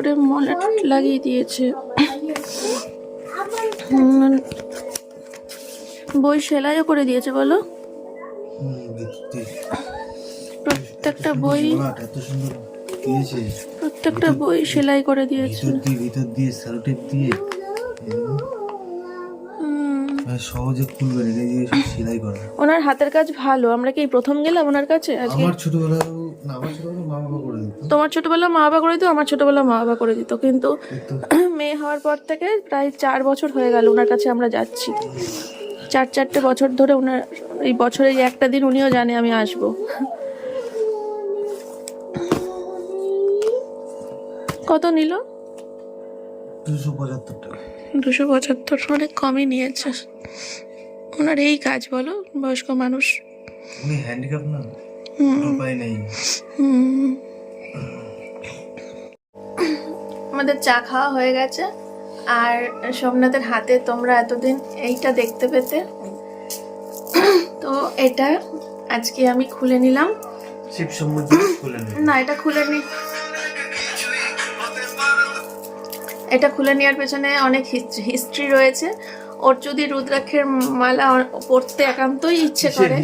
করে মনে লাগিয়ে দিয়েছে। বই সেলাইও করে দিয়েছে, বলো? প্রত্যেকটা বই প্রত্যেকটা বই সেলাই করে দিয়েছে। ভিতর দিয়ে দিয়ে সহজে খুলবে রেখে দিয়ে সব সেলাই করা। ওনার হাতের কাজ ভালো আমরা কি এই প্রথম গেলাম ওনার কাছে আজকে? আমার ছোটবেলাও না আমার ছোটবেলা মা বাবা করে দিত। তোমার ছোটবেলা মা বাবা করে দিত আমার ছোটবেলা মা বাবা করে দিত কিন্তু মেয়ে হওয়ার পর থেকে প্রায় চার বছর হয়ে গেল ওনার কাছে আমরা যাচ্ছি। চার চারটে বছর ধরে ওনার এই বছরে এই একটা দিন উনিও জানে আমি আসব। কত নিল? দুশো পঁচাত্তর টাকা। দুশো পঁচাত্তর অনেক কমই নিয়েছে। ওনার এই কাজ বলো বয়স্ক মানুষ। উনি হ্যান্ডিক্যাপ না? উপায় নেই। আমাদের চা খাওয়া হয়ে গেছে। আর সোমনাথের হাতে তোমরা এতদিন এইটা দেখতে পেতে। তো এটা আজকে আমি খুলে নিলাম। শিব খুলে না এটা খুলে নি। এটা খুলে নেওয়ার পেছনে অনেক হিস্ট্রি রয়েছে। ওর যদি রুদ্রাক্ষের মালা পরতে একান্তই ইচ্ছে করে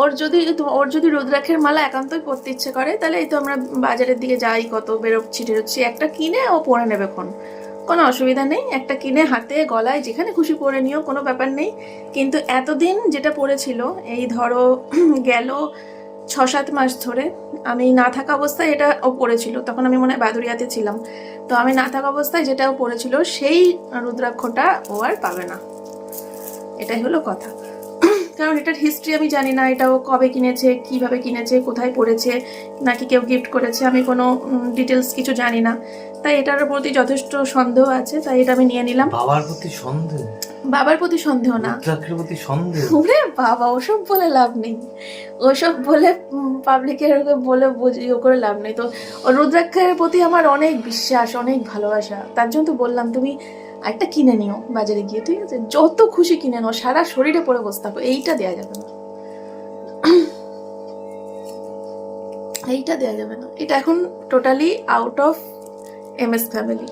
ওর যদি ওর যদি রুদ্রাক্ষের মালা একান্তই পড়তে ইচ্ছে করে তাহলে এই তো আমরা বাজারের দিকে যাই কত বেরোচ্ছি টেরোচ্ছি একটা কিনে ও পরে নেবে কোন কোনো অসুবিধা নেই একটা কিনে হাতে গলায় যেখানে খুশি পরে নিও কোনো ব্যাপার নেই। কিন্তু এতদিন যেটা পড়েছিল এই ধরো গেল ছ সাত মাস ধরে আমি না থাকা অবস্থায় এটা ও পড়েছিল, তখন আমি মনে হয় বাদুরিয়াতে ছিলাম। তো আমি না থাকা অবস্থায় যেটা ও পড়েছিল, সেই রুদ্রাক্ষটা ও আর পাবে না। এটাই হলো কথা। কারণ এটার হিস্ট্রি আমি জানি না, এটা ও কবে কিনেছে, কীভাবে কিনেছে, কোথায় পড়েছে, নাকি কেউ গিফট করেছে, আমি কোনো ডিটেলস কিছু জানি না। তাই এটার প্রতি যথেষ্ট সন্দেহ আছে তাই এটা আমি নিয়ে নিলাম। বাবার প্রতি সন্দেহ? বাবার প্রতি সন্দেহ না। রুদ্রাক্ষের প্রতি সন্দেহ? ওরে বাবা ওসব বলে লাভ নেই। ওসব বলে পাবলিকের বলে বুঝ- ইয়ে করে লাভ নেই। তো রুদ্রাক্ষের প্রতি আমার অনেক বিশ্বাস অনেক ভালোবাসা। তার জন্য তো বললাম তুমি একটা কিনে নিও বাজারে গিয়ে ঠিক আছে? যত খুশি কিনে নাও সারা শরীরে পরে বসে থাকো এইটা দেওয়া যাবে না। এইটা দেওয়া যাবে না। এটা এখন totally out of M S family.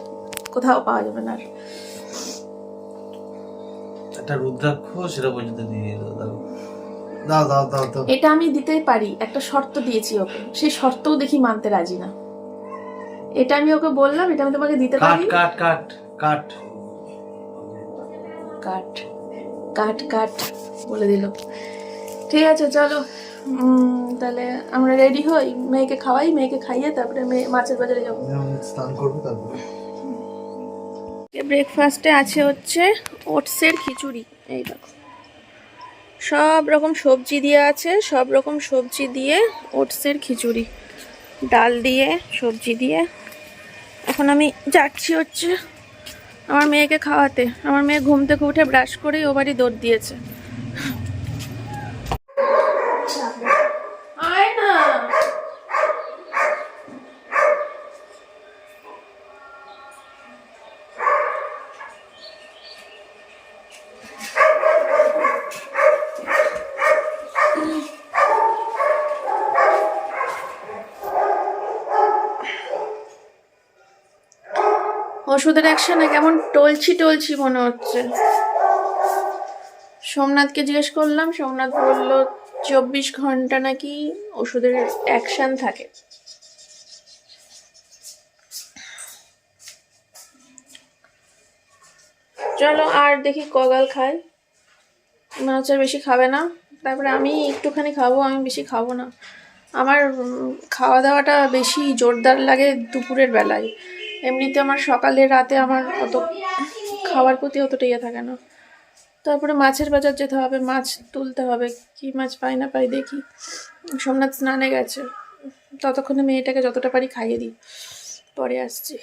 কোথাও পাওয়া যাবে না আর। একটা রুদ্রাক্ষ সেটা পর্যন্ত দিয়ে দাও দাও দাও দাও দাও এটা আমি দিতে পারি একটা শর্ত দিয়েছি ওকে। সেই শর্তও দেখি মানতে রাজি না। এটা আমি ওকে বললাম এটা আমি তোমাকে দিতে পারি কাট কাট কাট। কাট কাট কাট বলে দিল। ঠিক আছে চলো। তাহলে আমরা রেডি হই। মেয়েকে খাওয়াই মেয়েকে খাইয়ে তারপরে মেয়ে মাছের বাজারে যাব। আমি স্নান করব তারপরে। ব্রেকফাস্টে আছে হচ্ছে ওটসের খিচুড়ি। এই দেখো। সব রকম সবজি দিয়ে আছে সব রকম সবজি দিয়ে ওটসের খিচুড়ি। ডাল দিয়ে সবজি দিয়ে। এখন আমি যাচ্ছি হচ্ছে আমার মেয়েকে খাওয়াতে। আমার মেয়ে ঘুম থেকে উঠে ব্রাশ করেই ও বাড়ি দৌড় দিয়েছে আয় না ওষুধের অ্যাকশনে কেমন টলছি টলছি মনে হচ্ছে। সোমনাথকে জিজ্ঞেস করলাম, সোমনাথ বলল, চব্বিশ ঘণ্টা নাকি ওষুধের অ্যাকশন থাকে? চলো আর দেখি কগাল খায়। মনে হচ্ছে বেশি খাবে না। তারপরে আমি একটুখানি খাব, আমি বেশি খাব না। আমার খাওয়া দাওয়াটা বেশি জোরদার লাগে দুপুরের বেলায়। এমনিতে আমার সকালে রাতে আমার অত খাওয়ার প্রতি অতটা ইয়ে থাকে না। তারপরে মাছের বাজার যেতে হবে, মাছ তুলতে হবে, কি মাছ পাই না পাই দেখি। সোমনাথ স্নানে গেছে, ততক্ষণে মেয়েটাকে যতটা পারি খাইয়ে দিই, পরে আসছি।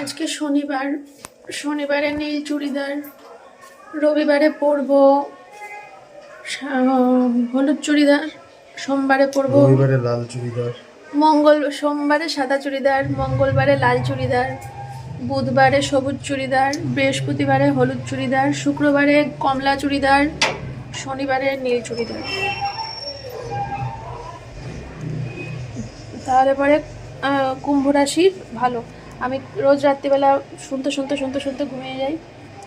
আজকে শনিবার, শনিবারে নীল চুড়িদার, রবিবারে পরবো হলুদ চুড়িদার সোমবারে পরবো। রবিবারে লাল চুড়িদার। মঙ্গল সোমবারে সাদা চুড়িদার মঙ্গলবারে লাল চুড়িদার বুধবারে সবুজ চুড়িদার বৃহস্পতিবারে হলুদ চুড়িদার শুক্রবারে কমলা চুড়িদার শনিবারে নীল চুড়িদার। তাহলে পরে কুম্ভ রাশির ভালো। আমি রোজ রাত্রিবেলা শুনতে শুনতে শুনতে শুনতে ঘুমিয়ে যাই।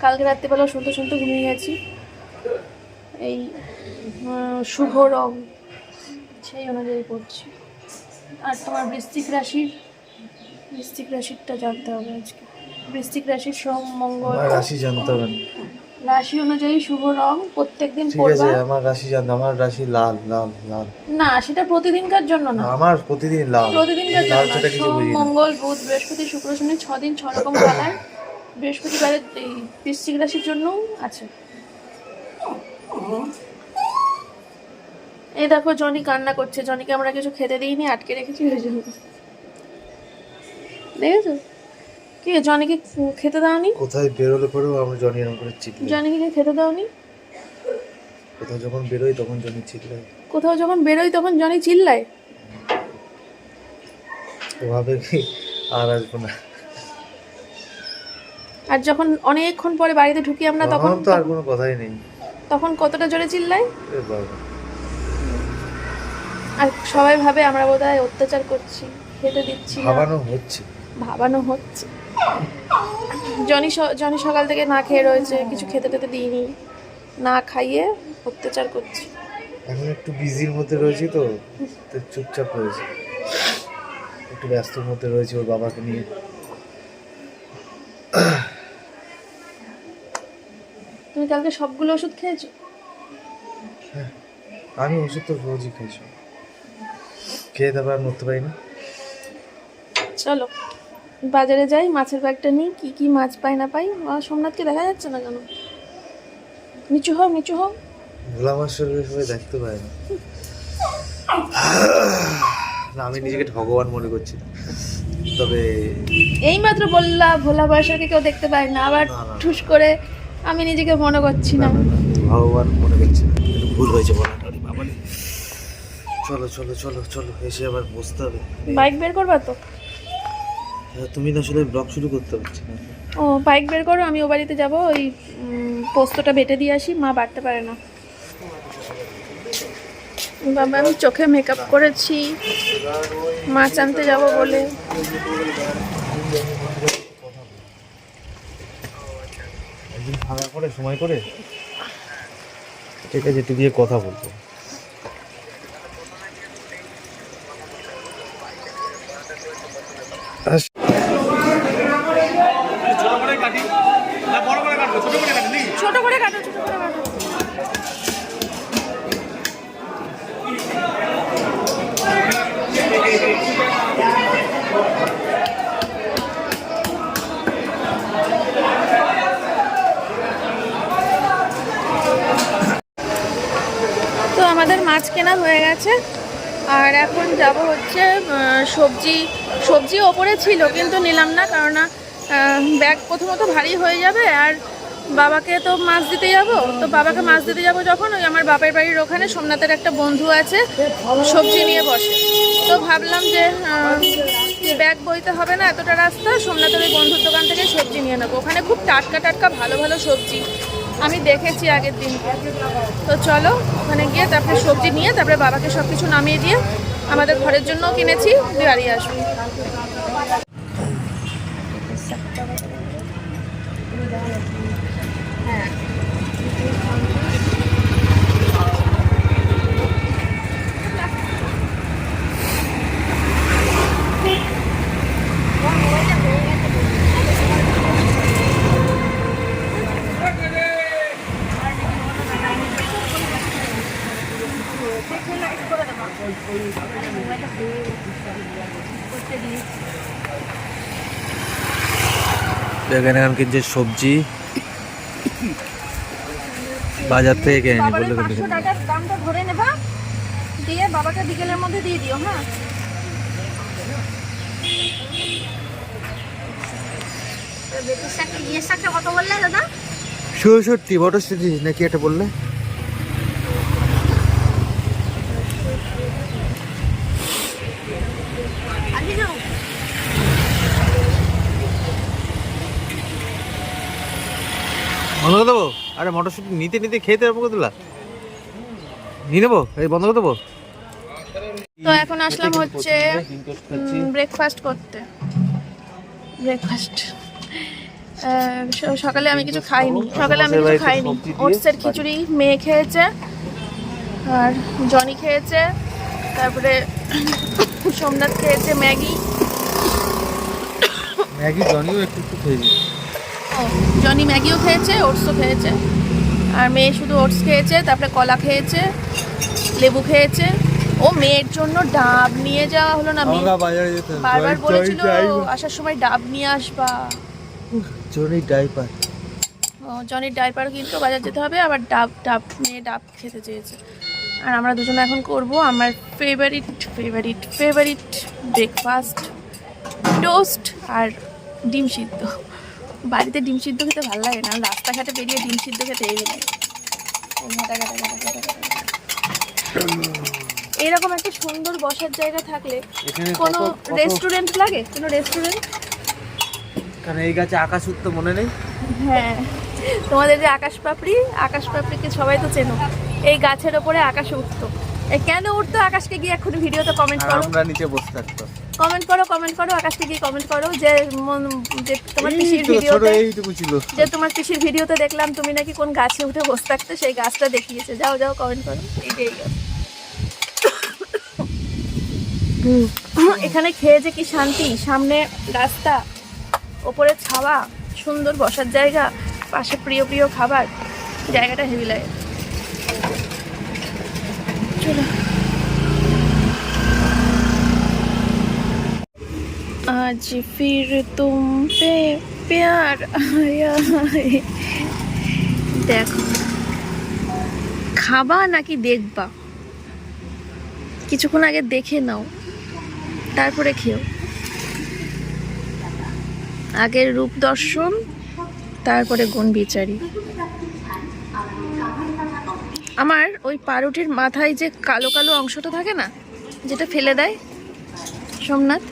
কালকে রাত্রিবেলা শুনতে শুনতে ঘুমিয়ে গেছি। এই শুভ রং সেই অনুযায়ী পড়ছি। আর তোমার বৃশ্চিক রাশির বৃশ্চিক রাশিরটা জানতে হবে আজকে। বৃশ্চিক রাশির সোম মঙ্গল রাশি জানতে হবে। রাশি অনুযায়ী শুভ রং প্রত্যেকদিন ঠিক আছে আমার রাশি জানতে আমার রাশি লাল লাল লাল। না সেটা প্রতিদিনকার জন্য না। আমার প্রতিদিন লাল। প্রতিদিনকার জন্য সোম মঙ্গল বুধ বৃহস্পতি শুক্র শনি ছ দিন ছ রকম কালার। বৃহস্পতিবারে এই বৃশ্চিক রাশির জন্য আছে। এই দেখো জনি কান্না করছে। জনিকে আমরা কিছু খেতে দিইনি আটকে রেখেছি। ওই জন্য দেখেছ? কি জনিকে খেতে দাওনি? কোথায় বেরোলে পরেও আমরা জনি এরকম করে চিপলাই জনিকে কি খেতে দাওনি? কোথাও যখন বেরোই তখন জনি চিপলাই কোথাও যখন বেরোই তখন জনি চিল্লায়? ওভাবে কি আর আসব না। আর যখন অনেকক্ষণ পরে বাড়িতে ঢুকি আমরা তখন তখন তো আর কোনো কথাই নেই। তখন কতটা জোরে চিল্লায়? বাবা। আর সবাই ভাবে আমরা বোধহয় অত্যাচার করছি খেতে দিচ্ছি ভাবানো হচ্ছে। ভাবানো হচ্ছে। জনি জনি সকাল থেকে না খেয়ে রয়েছে কিছু খেতে টেতে দিইনি। না খাইয়ে অত্যাচার করছি। এখন একটু বিজির মধ্যে রয়েছি তো তো চুপচাপ রয়েছে। একটু ব্যস্তর মধ্যে রয়েছে ওর বাবাকে নিয়ে। তুমি কালকে সবগুলো ওষুধ খেয়েছো? আমি ওষুধ তো রোজই খাইছি খেয়ে তারপর আর নড়তে পারি না। চলো বাজারে যাই মাছের ব্যাগটা নিই কি কি মাছ পাই না পাই। আর সোমনাথকে দেখা যাচ্ছে না কেন? নিচু হও নিচু হও। ভোলা মাছ শরীরে সবাই দেখতে পায় না। না আমি নিজেকে ভগবান মনে করছি। তবে এইমাত্র বললা ভোলা বয়সকে কেউ দেখতে পায় না আবার। ঠুস করে আমি নিজেকে মনে করছি না। ভগবান মনে করছি ভুল হয়েছে বলা। চলো চলো চলো চলো এসে আবার বসতে হবে। বাইক বের করবা তো? হ্যাঁ, তুমি না আসলে ব্লগ শুরু করতে পারছি না। ও বাইক বের করো আমি ও বাড়িতে যাব ওই পোস্তটা বেটে দিয়ে আসি মা বাড়তে পারে না। বাবা আমি চোখে মেকআপ করেছি। মাছ আনতে যাব বলে। একদিন ফাঁকা করে সময় করে? ঠিক আছে একটু দিয়ে কথা বলব। যাব হচ্ছে সবজি সবজি ওপরে ছিল, কিন্তু নিলাম না কারণ ব্যাগ প্রথমত ভারী হয়ে যাবে, আর বাবাকে তো মাছ দিতে যাব, তো বাবাকে মাছ দিতে যাব যখন, ওই আমার বাপের বাড়ির ওখানে সোমনাথের একটা বন্ধু আছে, সবজি নিয়ে বসে। তো ভাবলাম যে ব্যাগ বইতে হবে না, এতটা রাস্তা, সোমনাথের ওই বন্ধুর দোকান থেকে সবজি নিয়ে নেব। ওখানে খুব টাটকা টাটকা, ভালো ভালো সবজি আমি দেখেছি আগের দিন। তো চলো, ওখানে গিয়ে তারপরে সবজি নিয়ে, তারপরে বাবাকে সব কিছু নামিয়ে দিয়ে আমাদের ঘরের জন্যও কিনেছি বাড়ি আসব। এখানে এখন কিনছে সবজি বাজার থেকে কিনে নি বাবার বলল পাঁচশো টাকার দামটা ধরে নেবা দিয়ে বাবাকে বিকেলের মধ্যে দিয়ে দিও হ্যাঁ? বেটির শাকটা ইয়ের শাকটা কত বললে দাদা? ষষট্টি মটরশুটি নাকি এটা বললে আর কিছু বন্ধ করে দেবো আরে মটরশুটি নিতে নিতে খেতে পারব কতলা নিয়ে নেব? এই বন্ধ করে দেবো? তো এখন আসলাম হচ্ছে ব্রেকফাস্ট করতে। ব্রেকফাস্ট সকালে আমি কিছু খাইনি। সকালে আমি কিছু খাইনি। ওটসের খিচুড়ি মেয়ে খেয়েছে আর জনি খেয়েছে তারপরে সোমনাথ খেয়েছে ম্যাগি। ম্যাগি জনিও একটু একটু খেয়েছি জনি ম্যাগিও খেয়েছে ওটসও খেয়েছে। আর মেয়ে শুধু ওটস খেয়েছে তারপরে কলা খেয়েছে লেবু খেয়েছে। ও মেয়ের জন্য ডাব নিয়ে যাওয়া হলো না যেতে বারবার বলেছিল আসার সময় ডাব নিয়ে আসবা। জনি ডাইপার ও, জনির ডাইপার কিন্তু বাজার যেতে হবে আবার ডাব ডাব মেয়ে ডাব খেতে চেয়েছে। আর আমরা দুজনে এখন করব আমার favourite favourite favourite breakfast toast আর ডিম সিদ্ধ। বাড়িতে ডিম সিদ্ধ খেতে ভালো লাগে না রাস্তাঘাটে বেরিয়ে ডিম সিদ্ধ খেতে ঘাটা। এরকম একটা সুন্দর বসার জায়গা থাকলে কোনো রেস্টুরেন্ট লাগে? কোনো রেস্টুরেন্ট কারণ এই গাছে আকাশ উঠতে মনে নেই। হ্যাঁ তোমাদের যে আকাশ পাপড়ি আকাশ পাপড়িকে সবাই তো চেনো এই গাছের ওপরে আকাশ উঠতো। কেন উঠতো? আকাশকে গিয়ে এখন ভিডিওতে কমেন্ট করো। আমরা নিচে বসে থাকতো কমেন্ট করো কমেন্ট করো আকাশকে গিয়ে কমেন্ট করো যে যে তোমার পিসির ভিডিওতে যে তোমার পিসির ভিডিওতে দেখলাম তুমি নাকি কোন গাছে উঠে বসে থাকতে সেই গাছটা দেখিয়েছে। যাও যাও কমেন্ট করো। এইটাই এখানে খেয়ে যে কি শান্তি সামনে রাস্তা ওপরে ছাওয়া সুন্দর বসার জায়গা পাশে প্রিয় প্রিয় খাবার জায়গাটা হেভি লাগে। চলো। आज फिर तुम पे प्यार आया है দেখো খাবা নাকি দেখবা কিছুক্ষণ আগে দেখে নাও তারপরে খেও আগের রূপ দর্শন তারপরে গুণ বিচারি আমার ওই পাউরুটির মাথায় যে কালো কালো অংশটা থাকে না যেটা ফেলে দেয় সোমনাথ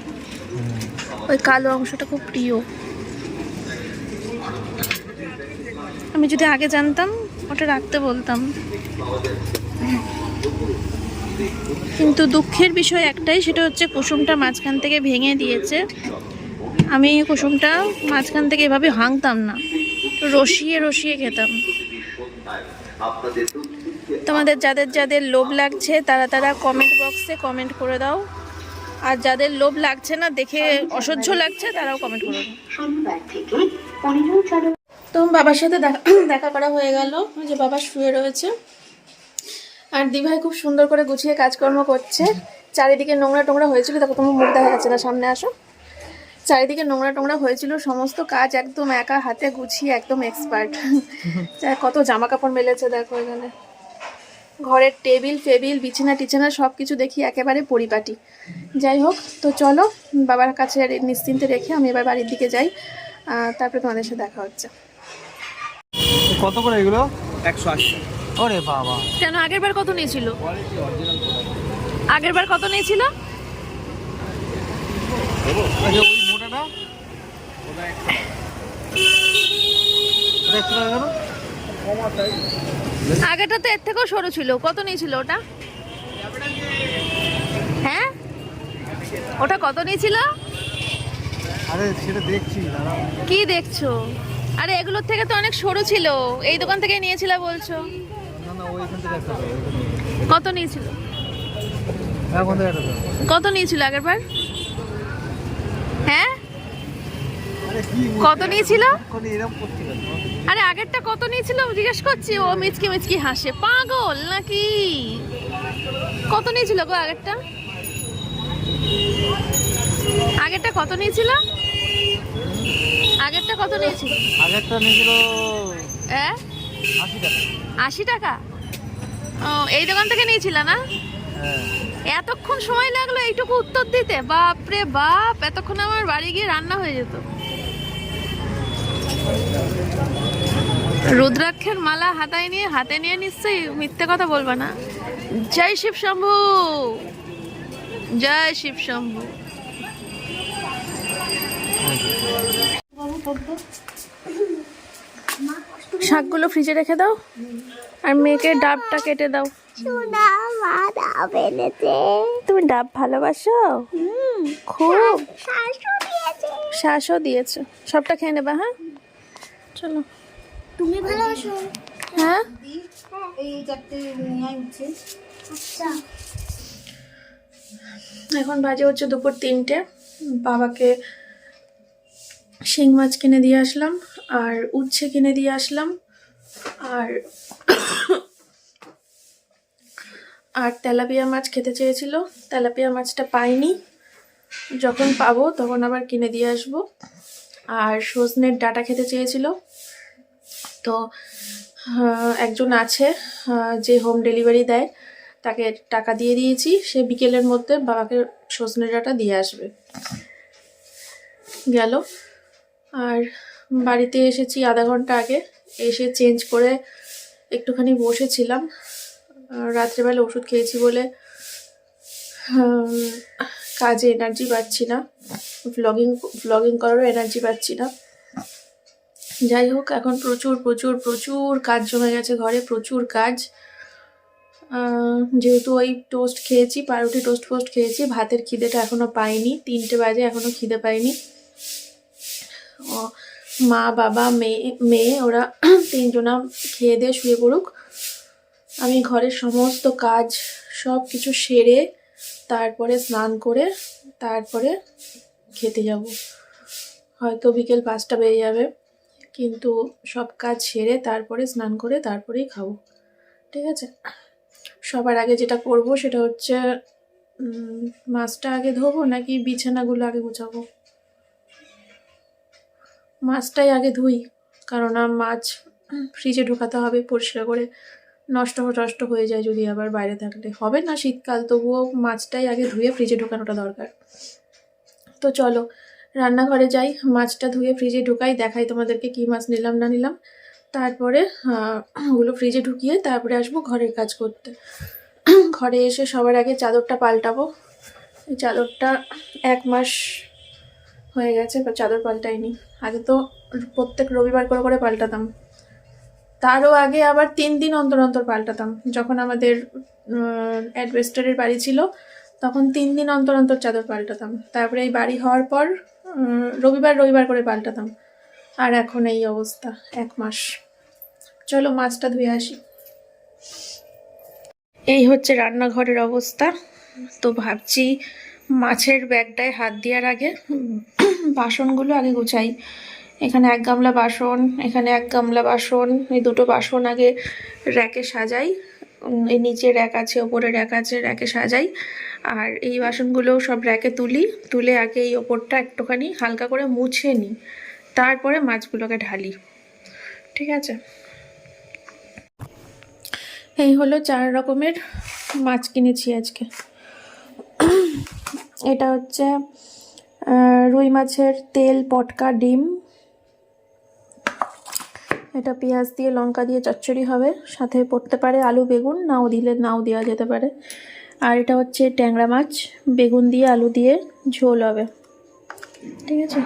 ওই কালো অংশটা খুব প্রিয়। আমি যদি আগে জানতাম, ওটা রাখতে বলতাম। কিন্তু দুঃখের বিষয় একটাই, সেটা হচ্ছে কুসুমটা মাঝখান থেকে ভেঙে দিয়েছে। আমি কুসুমটা মাঝখান থেকে এভাবে ভাঙতাম না। রসিয়ে রসিয়ে খেতাম। তোমাদের যাদের যাদের লোভ লাগছে, তারা তারা কমেন্ট বক্সে কমেন্ট করে দাও। আর যাদের লোভ লাগছে না দেখে অসহ্য লাগছে তারাও কমেন্ট করে। দাও শনিবার থেকে পনেরো চালু তো বাবার সাথে দেখা দেখা করা হয়ে গেল। যে বাবা শুয়ে রয়েছে। আর দিভাই খুব সুন্দর করে গুছিয়ে কাজকর্ম করছে। চারিদিকে নোংরা টোংরা হয়েছিল দেখো তোমার মুখ দেখা যাচ্ছে না সামনে আসো। চারিদিকে নোংরা টোংরা হয়েছিল সমস্ত কাজ একদম একা হাতে গুছিয়ে একদম এক্সপার্ট কত জামা কাপড় মেলেছে দেখো এখানে। ঘরের টেবিল ফেবিল বিছানা টিছানা সব কিছু দেখি একেবারে পরিপাটি। যাই হোক তো চলো বাবার কাছে আর নিশ্চিন্তে রেখে আমি এবার বাড়ির দিকে যাই। তারপরে তোমাদের সাথে দেখা হচ্ছে। কত করে এগুলো? একশো আশি। ওরে বাবা। কেন আগের বার কত নিয়েছিল? আগের বার কত নিয়েছিল? মোটাটা। আগেরটা তো এর থেকেও সরু ছিল। কত নিয়েছিল ওটা? হ্যাঁ? ওটা কত নিয়েছিল? আরে সেটা দেখছি কি দেখছ? আরে এগুলোর থেকে তো অনেক সরু ছিল। এই দোকান থেকে নিয়েছিলা বলছো। কত নিয়েছিল? দাও। কত নিয়েছিল আগের বার হ্যাঁ কত নিয়েছিল? এরকম আরে আগেরটা কত নিয়েছিল? জিজ্ঞেস করছি। ও মিচকি মিচকি হাসে। পাগল নাকি? কত নিয়েছিল গো আগেরটা? আগেরটা কত নিয়েছিল? আগেরটা কত নিয়েছিল? আগেরটা নিয়েছিল হ্যাঁ আশি টাকা। আশি টাকা? ও এই দোকান থেকে নিয়েছিল না? হ্যাঁ। এতক্ষণ সময় লাগল এইটুকু উত্তর দিতে? বাপ রে বাপ এতক্ষণ আমার বাড়ি গিয়ে রান্না হয়ে যেত। রুদ্রাক্ষের মালা হাতায় নিয়ে হাতে নিয়ে নিশ্চয়ই মিথ্যে কথা বলবে না। জয় শিব শম্ভু! জয় শিব শম্ভু! শাকগুলো ফ্রিজে রেখে দাও আর মেয়েকে ডাবটা কেটে দাও। তুমি ডাব ভালোবাসো? খুব। শ্বাসও দিয়েছে। সবটা খেয়ে নেবা হ্যাঁ? চলো। তুমি ভালোবাসো? হ্যাঁ? এই চারটে নিয়ে আচ্ছা। এখন বাজে হচ্ছে দুপুর তিনটে। বাবাকে শিং মাছ কিনে দিয়ে আসলাম আর উচ্ছে কিনে দিয়ে আসলাম আর আর তেলাপিয়া মাছ খেতে চেয়েছিল। তেলাপিয়া মাছটা পাইনি। যখন পাবো তখন আবার কিনে দিয়ে আসব। আর সজনের ডাটা খেতে চেয়েছিল। তো একজন আছে যে হোম ডেলিভারি দেয়, তাকে টাকা দিয়ে দিয়েছি। সে বিকেলের মধ্যে বাবাকে সজনে ডাটা দিয়ে আসবে। গেল। আর বাড়িতে এসেছি আধা ঘণ্টা আগে। এসে চেঞ্জ করে একটুখানি বসেছিলাম। রাত্রেবেলা ওষুধ খেয়েছি বলে কাজে এনার্জি পাচ্ছি না। ভ্লগিং ভ্লগিং করারও এনার্জি পাচ্ছি না। যাই হোক, এখন প্রচুর প্রচুর প্রচুর কাজ জমে গেছে ঘরে, প্রচুর কাজ। যেহেতু ওই টোস্ট খেয়েছি, পাউরুটি টোস্ট ফোস্ট খেয়েছি, ভাতের খিদেটা এখনও পাইনি, তিনটে বাজে এখনও খিদে পাইনি। ও, মা, বাবা, মেয়ে মেয়ে, ওরা তিনজনা খেয়ে দিয়ে শুয়ে পড়ুক। আমি ঘরের সমস্ত কাজ সব কিছু সেরে তারপরে স্নান করে তারপরে খেতে যাব। হয়তো বিকেল পাঁচটা বেজে যাবে, কিন্তু সব কাজ সেরে তারপরে স্নান করে তারপরেই খাব। ঠিক আছে? সবার আগে যেটা করব সেটা হচ্ছে মাছটা আগে ধোবো নাকি বিছানাগুলো আগে গুছাবো? মাছটাই আগে ধুই কারণ মাছ ফ্রিজে ঢোকাতে হবে পরিষ্কার করে। নষ্ট নষ্ট হয়ে যায় যদি আবার বাইরে থাকলে। হবে না শীতকাল, তবুও মাছটাই আগে ধুয়ে ফ্রিজে ঢোকানোটা দরকার। তো চলো, রান্নাঘরে যাই, মাছটা ধুয়ে ফ্রিজে ঢুকাই, দেখাই তোমাদেরকে কী মাছ নিলাম, না নিলাম। তারপরে ওগুলো ফ্রিজে ঢুকিয়ে তারপরে আসব ঘরের কাজ করতে। ঘরে এসে সবার আগে চাদরটা পাল্টাবো। এই চাদরটা এক মাস হয়ে গেছে চাদর পাল্টাইনি। আগে তো প্রত্যেক রবিবার করে করে পাল্টাতাম। তারও আগে আবার তিন দিন অন্তর অন্তর পাল্টাতাম। যখন আমাদের অ্যাডভেস্টারের বাড়ি ছিল, তখন তিন দিন অন্তর অন্তর চাদর পাল্টাতাম। তারপরে এই বাড়ি হওয়ার পর রবিবার রবিবার করে পাল্টাতাম। আর এখন এই অবস্থা, এক মাস। চলো মাছটা ধুয়ে আসি। এই হচ্ছে রান্নাঘরের অবস্থা। তো ভাবছি মাছের ব্যাগটায় হাত দেওয়ার আগে বাসনগুলো আগে গুছাই। এখানে এক গামলা বাসন, এখানে এক গামলা বাসন, এই দুটো বাসন আগে র্যাকে সাজাই এই নিচে র্যাক আছে, ওপরে র্যাক আছে, র্যাকে সাজাই, আর এই বাসনগুলোও সব র্যাকে তুলি, তুলে আগে এই ওপরটা একটুখানি হালকা করে মুছে নিই তারপরে মাছগুলোকে ঢালি, ঠিক আছে? এই হলো চার রকমের মাছ কিনেছি আজকে। এটা হচ্ছে রুই মাছের তেল, পটকা, ডিম এটা পেঁয়াজ দিয়ে, লঙ্কা দিয়ে চচ্চড়ি হবে। সাথে পড়তে পারে আলু, বেগুন, নাও দিলে নাও দেওয়া যেতে পারে। আর এটা হচ্ছে ট্যাংরা মাছ, বেগুন দিয়ে আলু দিয়ে ঝোল হবে। ঠিক আছে?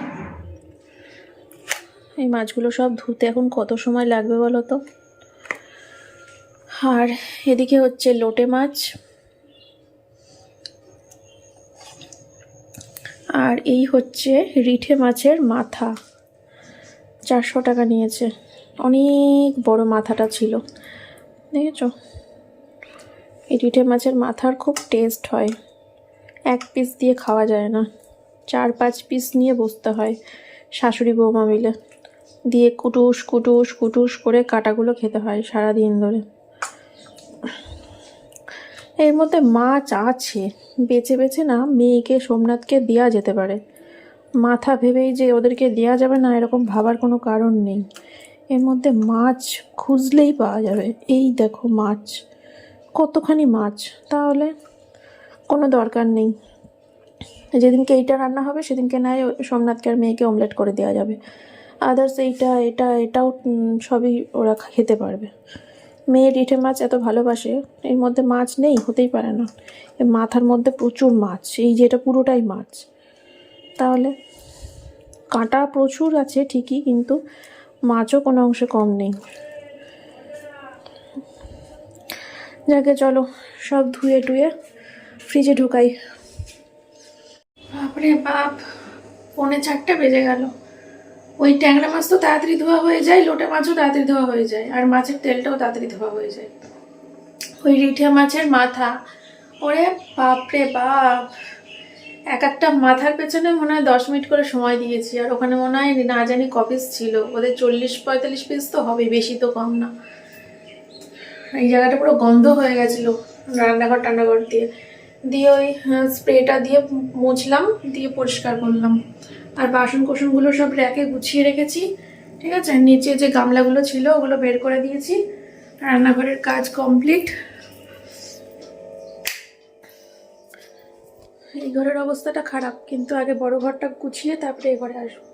এই মাছগুলো সব ধুতে এখন কত সময় লাগবে বলো তো? আর এদিকে হচ্ছে লোটে মাছ। আর এই হচ্ছে রিঠে মাছের মাথা। চারশো টাকা নিয়েছে। অনেক বড় মাথাটা ছিল। দেখেছ? এই রিঠে মাছের মাথার খুব টেস্ট হয়। এক পিস দিয়ে খাওয়া যায় না। চার, পাঁচ পিস নিয়ে বসতে হয় শাশুড়ি বৌমা মিলে। দিয়ে কুটুস কুটুস কুটুস করে কাটাগুলো খেতে হয় সারা দিন ধরে। এর মধ্যে মাছ আছে। বেছে বেছে না মেয়েকে, সোমনাথকে দেওয়া যেতে পারে। মাথা ভেবেই যে ওদেরকে দেওয়া যাবে না, এরকম ভাবার কোনো কারণ নেই। এর মধ্যে মাছ খুঁজলেই পাওয়া যাবে। এই দেখো মাছ। কতখানি মাছ? তাহলে কোনো দরকার নেই। যেদিনকে এইটা রান্না হবে, সেদিনকে নয় সোমনাথকে আর মেয়েকে অমলেট করে দেওয়া যাবে। আদার্স এইটা, এটা, এটাও সবই ওরা খেতে পারবে। মেয়ে রিঠে মাছ এত ভালোবাসে, এর মধ্যে মাছ নেই, হতেই পারে না। মাথার মধ্যে প্রচুর মাছ, এই যে এটা পুরোটাই মাছ। তাহলে কাঁটা প্রচুর আছে ঠিকই, কিন্তু মাছও কোনো অংশে কম নেই। যাকে চলো, সব ধুয়ে টুয়ে ফ্রিজে ঢুকাই। বাপরে বাপ, পৌনে চারটে বেজে গেল। ওই ট্যাংরা মাছ তো তাড়াতাড়ি ধোয়া হয়ে যায়, লোটে মাছও তাড়াতাড়ি ধোয়া হয়ে যায়, আর মাছের তেলটাও তাড়াতাড়ি ধোয়া হয়ে যায়। ওই রিঠিয়া মাছের মাথা, ওরে বাপরে বাপ। এক একটা মাথার পেছনে মনে হয় দশ মিনিট করে সময় দিয়েছি, আর ওখানে মনে হয় না জানি ক পিস ছিল। ওদের চল্লিশ, পঁয়তাল্লিশ পিস তো হবে বেশি তো কম না। এই জায়গাটা পুরো গন্ধ হয়ে গেছিল, রান্নাঘর টান্নাঘর দিয়ে। দিয়ে ওই স্প্রেটা দিয়ে মুছলাম, দিয়ে পরিষ্কার করলাম। আর বাসন কোসনগুলো সব র্যাকে গুছিয়ে রেখেছি, ঠিক আছে? নিচে যে গামলাগুলো ছিল, ওগুলো বের করে দিয়েছি। রান্নাঘরের কাজ কমপ্লিট। এই ঘরের অবস্থাটা খারাপ, কিন্তু আগে বড় ঘরটা গুছিয়ে তারপরে এই ঘরে আসব।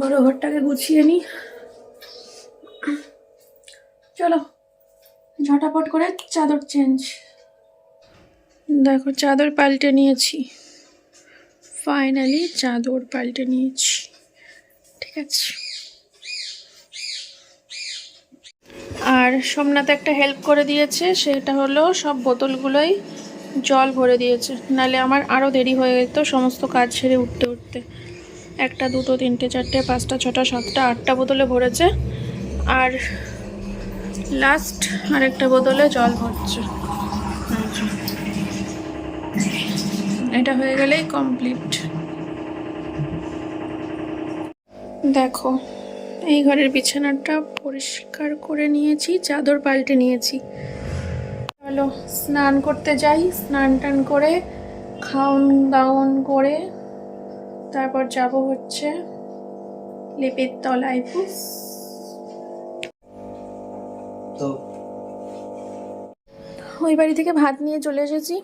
বড় ঘরটাকে গুছিয়ে নিই চলো, ঝটাপট করে চাদর চেঞ্জ। দেখো, চাদর পাল্টে নিয়েছি। ফাইনালি চাদর পাল্টে নিয়েছি। আছে আর সোমনাথ একটা হেল্প করে দিয়েছে, সেটা হলো সব বোতলগুলোই জল ভরে দিয়েছে। নালে আমার আরও দেরি হয়ে যেত সমস্ত কাজ ছেড়ে উঠতে উঠতে। একটা, দুটো, তিনটে, চারটে, পাঁচটা, ছটা, সাতটা, আটটা বোতলে ভরেছে। আর লাস্ট আরেকটা বোতলে জল ভরছে। এটা হয়ে গেলেই কমপ্লিট দেখো এই ঘরের বিছানাটা পরিষ্কার করে নিয়েছি চাদর পাল্টে নিয়েছি। চলো স্নান করতে যাই স্নান টান করে খাওন দাওন করে তারপর যাব হচ্ছে লিপির তলায় তো ওই বাড়ি থেকে ভাত নিয়ে চলে এসেছি।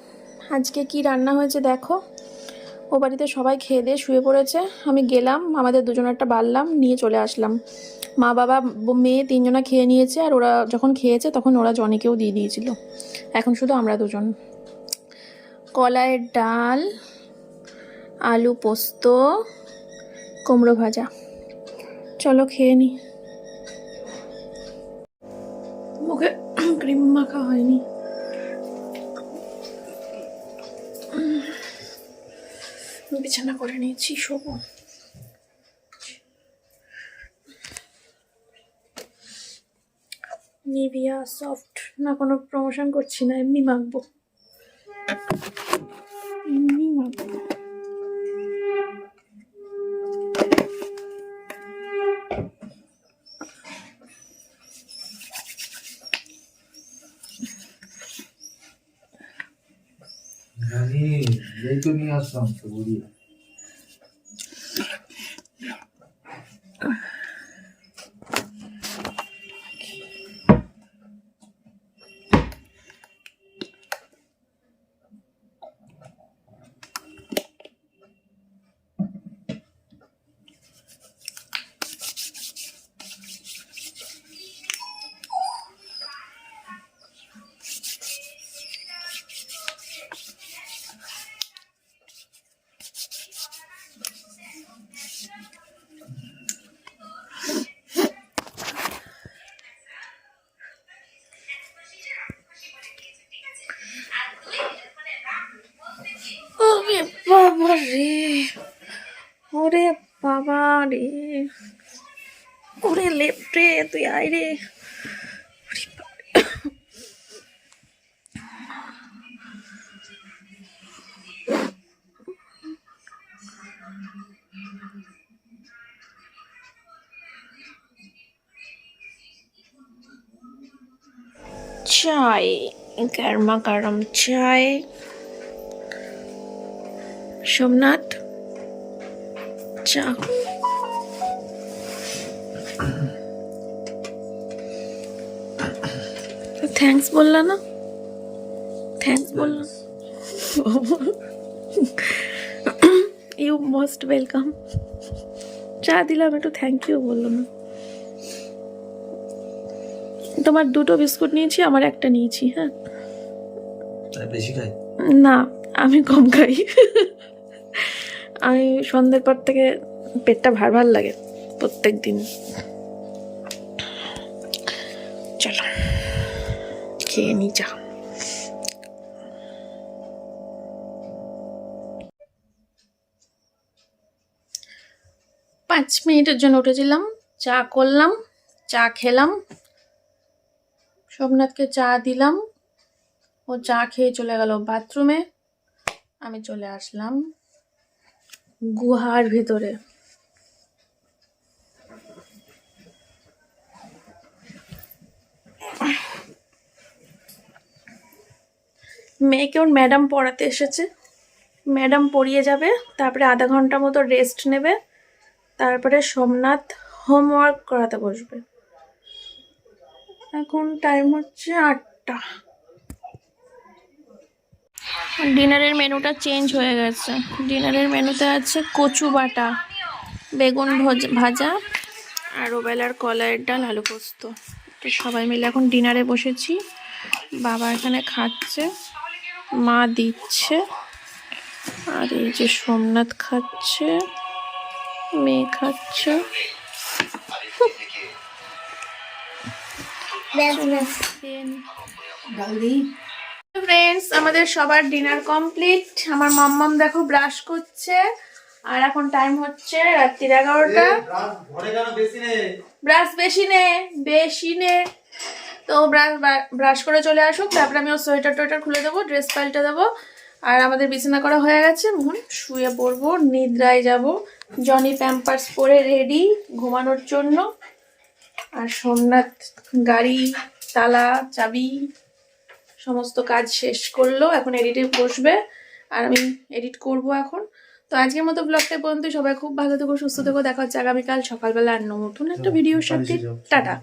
আজকে কি রান্না হয়েছে দেখো। ও বাড়িতে সবাই খেয়ে দিয়ে শুয়ে পড়েছে। আমি গেলাম, আমাদের দুজনেরটা বাড়লাম, নিয়ে চলে আসলাম। মা, বাবা, মেয়ে তিনজনা খেয়ে নিয়েছে আর ওরা যখন খেয়েছে তখন ওরা জনিকেও দিয়ে দিয়েছিল। এখন শুধু আমরা দুজন। কলাইয়ের ডাল, আলু পোস্ত, কুমড়ো ভাজা। চলো খেয়ে নি। মুখে ক্রিম মাখা হয়নি। বিছানা করে নিয়েছি, শোবো। নিভিয়া সফট না কোনো প্রমোশন করছি না, এমনি মাখবো। এমনি মাখবো। জানি এই তো নিয়ে আসলাম আয় রে চাই গরমা গরম চাই। সোমনাথ চা থ্যাঙ্কস বললা না? থ্যাঙ্কস বললা। ইউ মোস্ট ওয়েলকাম চা দিলাম একটু থ্যাংক ইউ বলল না। তোমার দুটো বিস্কুট নিয়েছি আমার একটা নিয়েছি হ্যাঁ? বেশি খাই? না আমি কম খাই। আমি সন্ধ্যের পর থেকে পেটটা ভার ভার লাগে প্রত্যেক দিন খেয়ে নি চা পাঁচ মিনিটের জন্য উঠেছিলাম, চা করলাম, চা খেলাম। সোমনাথকে চা দিলাম। ও চা খেয়ে চলে গেল বাথরুমে। আমি চলে আসলাম গুহার ভিতরে। মেয়েকে ওর ম্যাডাম পড়াতে এসেছে। ম্যাডাম পড়িয়ে যাবে, তারপরে আধা ঘণ্টা মতো রেস্ট নেবে, তারপরে সোমনাথ হোমওয়ার্ক করাতে বসবে। এখন টাইম হচ্ছে আটটা। ডিনারের মেনুটা চেঞ্জ হয়ে গেছে। ডিনারের মেনুতে আছে কচু বাটা, বেগুন ভজ- আর ওবেলার কলাইয়ের ডাল, আলু পোস্ত। সবাই মিলে এখন ডিনারে বসেছি। বাবা এখানে খাচ্ছে। মা দিচ্ছে। আর এই যে সোমনাথ খাচ্ছে মেয়ে খাচ্ছে। ফ্রেন্ডস আমাদের সবার ডিনার কমপ্লিট আমার মাম্মাম দেখো ব্রাশ করছে। আর এখন টাইম হচ্ছে রাত্রির এগারোটা। ব্রাশ বেশি নে বেশি নে তো ব্রাশ ব্রাশ করে চলে আসুক তারপরে আমি ওর সোয়েটার টোয়েটার খুলে দেবো ড্রেস পাল্টে দেবো। আর আমাদের বিছানা করা হয়ে গেছে এখন শুয়ে পড়ব নিদ্রায় যাব। জনি প্যাম্পার্স পরে রেডি ঘুমানোর জন্য। আর সোমনাথ গাড়ি তালা চাবি সমস্ত কাজ শেষ করল এখন এডিটে বসবে। আর আমি এডিট করব এখন। তো আজকের মতো ব্লগটা পর্যন্ত সবাই খুব ভালো থেকো সুস্থ থেকো। দেখা হচ্ছে আগামীকাল সকালবেলা আর নতুন একটা ভিডিওর সাথে। টাটা।